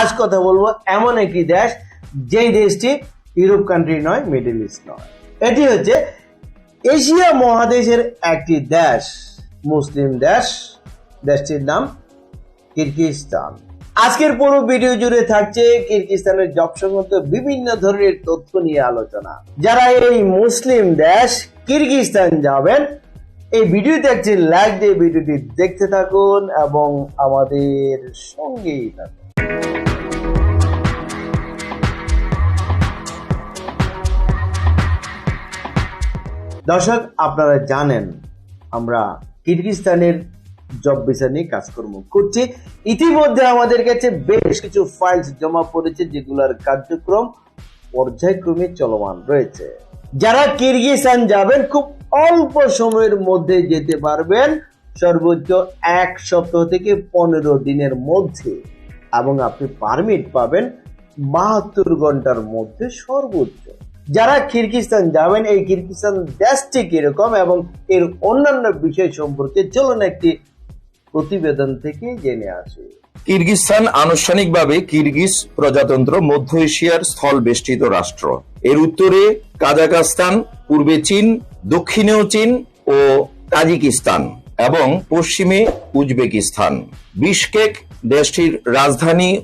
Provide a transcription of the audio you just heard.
আজ কথা বলব এমন একটি দেশ, যেই দেশটি ইউরোপ কান্ট্রি নয় মিডল ইস্ট নয়। এটি হচ্ছে এশিয়া মহাদেশের একটি দেশ, মুসলিম দেশ। দেশটির নাম কিরগিজস্তান। আজকের পুরো ভিডিও জুড়ে থাকছে কিরগিজস্তানের জব সংক্রান্ত বিভিন্ন ধরনের তথ্য নিয়ে আলোচনা। যারা এই মুসলিম দেশ, কিরগিজস্তান যাবেন, এই ভিডিওতে একটি লাইক দিয়ে ভিডিওটি দেখতে থাকুন এবং আমাদের সঙ্গেই থাকুন। দর্শক, আপনারা জানেন, আমরা কিরগিজস্তানের জব ভিসা নিয়ে কাজকর্ম করছি। ইতিমধ্যে আমাদের কাছে বেশ কিছু ফাইলস জমা পড়েছে, যেগুলোর কার্যক্রম পর্যায়ক্রমে চলমান রয়েছে। যারা কিরগিজস্তান যাবেন, খুব অল্প সময়ের মধ্যে যেতে পারবেন, সর্বোচ্চ এক সপ্তাহ থেকে পনেরো দিনের মধ্যে। এবং আপনি পারমিট পাবেন বাহাত্তর ঘণ্টার মধ্যে সর্বোচ্চ। যারা কিরগিজস্তান যাবেন, এই কিরগিজস্তান দেশটি কীরকম এবং এর অন্যান্য বিষয় সম্পর্কে চলুন একটি প্রতিবেদন থেকে জেনে আসি। কিরগিজস্তান আনুষ্ঠানিকভাবে কিরগিজ প্রজাতন্ত্র মধ্য এশিয়ার স্থল বেষ্টিত রাষ্ট্র। এর উত্তরে কাজাকস্তান পূর্বে চীন, দক্ষিণেও চীন ও তাজিকিস্তান এবং পশ্চিমে উজবেকিস্তান। বিশকেক দেশটির রাজধানী